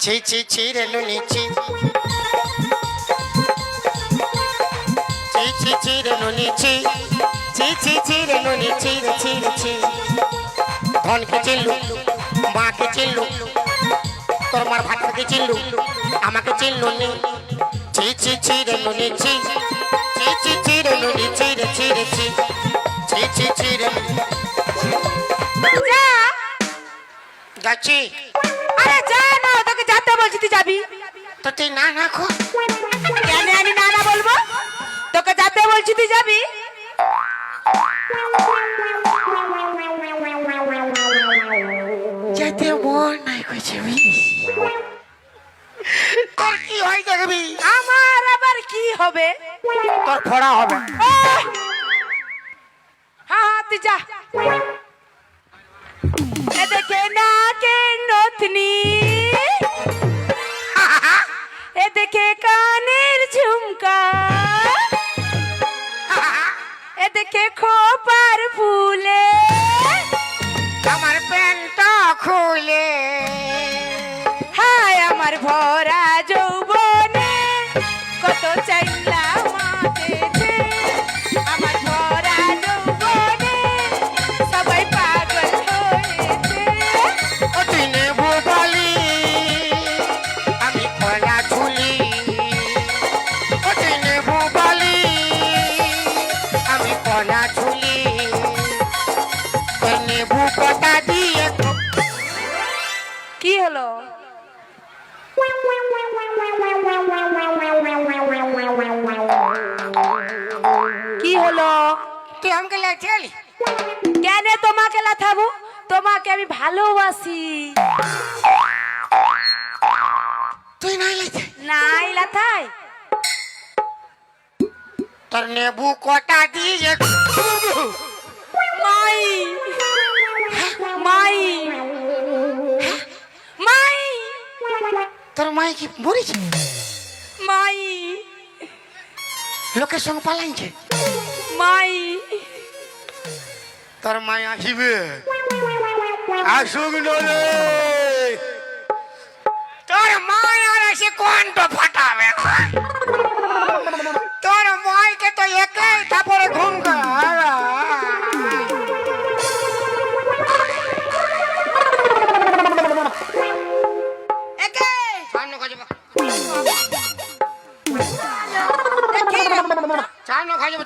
ছি ছি ছি রে নুনি ছি ছি ছি ছি রে নুনি ছি ছি ছি ছি রে নুনি ছি ছি ধনকে চিনলু মাকে চিনলু তোর মার ভাতকে চিনলু আমাকে চিনলু নি ছি ছি ছি রে নুনি ছি ছি ছি ছি রে নুনি ছি রে ছি রে ছি ছি ছি ছি রে নুনি যা যাচ্ছি আরে যা না তোকে যেতে বলছি তুই যাবি? তো তুই না রাখো। কেন আমি না না বলব? তোকে যেতে বলছি তুই যাবি? যেতে মন নাই কইছে তোর কি হয় দেখবি আমার আবার কি হবে? তোর ফড়া হবে। হ্যাঁ হ্যাঁ তুই যা। দেখে না কে নথনি। এ দেখে কানের ঝুমকা। এদিকে খোপার ফুলে। আমার প্যান্ট খুলে। হায় আমার ভরা যৌবনে। আমি খোলা ঝুলি। নেবু কটা দিয়ে কি হলো? কি হলো? তুই আমাকে লেগে এলি কেন তোমাকে লাথাবো তোমাকে আমি ভালোবাসি। তুই নাই লেগে নাই লাথাই নেবু কটা দিয়ে মাই। মাই। মাই। তোর মাই কি মরিছে? মাই। লোকের সঙ্গে পালাইছে? মাই। তোর মাই আসিবে। আসুক নরে খাজে একে সামনে খাজে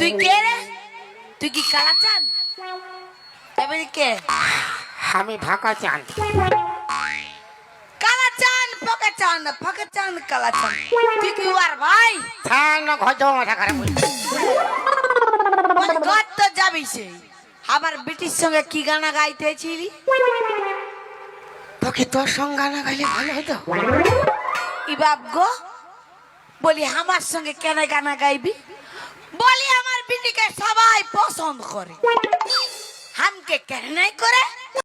তুই কে রে? তুই কি কালাচান এবারে কে? আমি ভাকা চান পকাচান পকাচান কালাচান তুই কি ওর ভাই? মাথা খারাপ বল ঘর তো যাবি সে। আবার ব্রিটিশ সঙ্গে কি গানা গাইতেছিলি তোকে তোর সঙ্গে না গাইলে ভালো হতো? ইবাব গো বলি আমার সঙ্গে কেন গানা গাইবি? বলি আমার বিটিকে সবাই পছন্দ করে। হামকে কেন করে?